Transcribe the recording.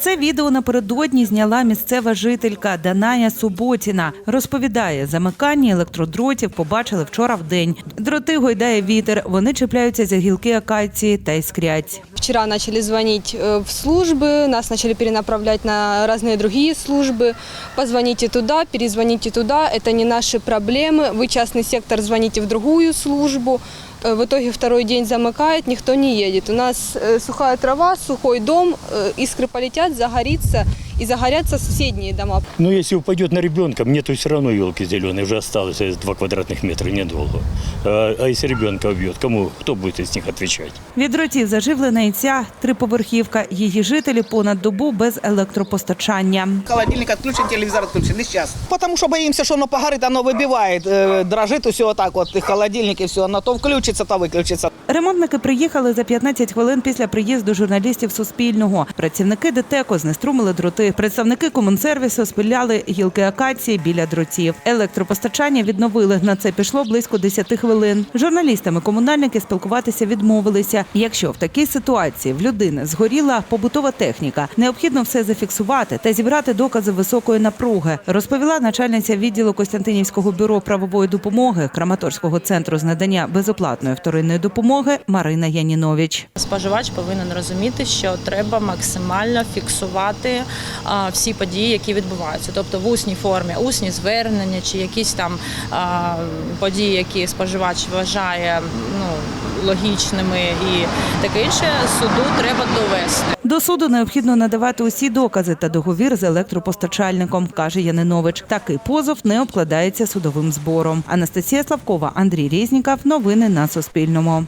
Це відео напередодні зняла місцева жителька Даная Суботіна. Розповідає, замикання електродротів побачили вчора в день. Дроти гойдає вітер. Вони чіпляються за гілки акації та іскрять. Вчера начали звонить э, в службы, нас начали перенаправлять на разные другие службы. Позвоните туда, перезвоните туда, это не наши проблемы. Вы частный сектор, звоните в другую службу. Э, В итоге второй день замыкает, никто не едет. У нас э, сухая трава, сухой дом, э, искры полетят, загорится и загорятся соседние дома. Но если упадет на ребенка, мне то все равно елки зеленые, уже осталось э, 2 квадратных метра, недолго. А, а если ребенка убьет, кому, кто будет из них отвечать? Від дротів заживлена і ця триповерхівка. Її жителі понад добу без електропостачання. Холодильник отключен, телевизор отключен. И сейчас. Потому что боимся, что оно погорит, оно выбивает, э, дрожит все вот так вот, и холодильник, и все, оно то включится, то выключится. Ремонтники приїхали за 15 хвилин після приїзду журналістів Суспільного. Працівники ДТЕКО знеструмили дроти. Представники комунсервісу спиляли гілки акації біля дротів. Електропостачання відновили. На це пішло близько 10 хвилин. Журналістами комунальники спілкуватися відмовилися. Якщо в такій ситуації в людини згоріла побутова техніка, необхідно все зафіксувати та зібрати докази високої напруги, розповіла начальниця відділу Костянтинівського бюро правової допомоги Краматорського центру з надання безоплатної вторинної допомоги Марина Янінович. Споживач повинен розуміти, що треба максимально фіксувати всі події, які відбуваються, тобто в усній формі, усні звернення чи якісь там події, які споживач вважає ну логічними і таке інше. Суду треба довести. До суду необхідно надавати усі докази та договір з електропостачальником, каже Янинович. Такий позов не обкладається судовим збором. Анастасія Славкова, Андрій Різніков. Новини на Суспільному.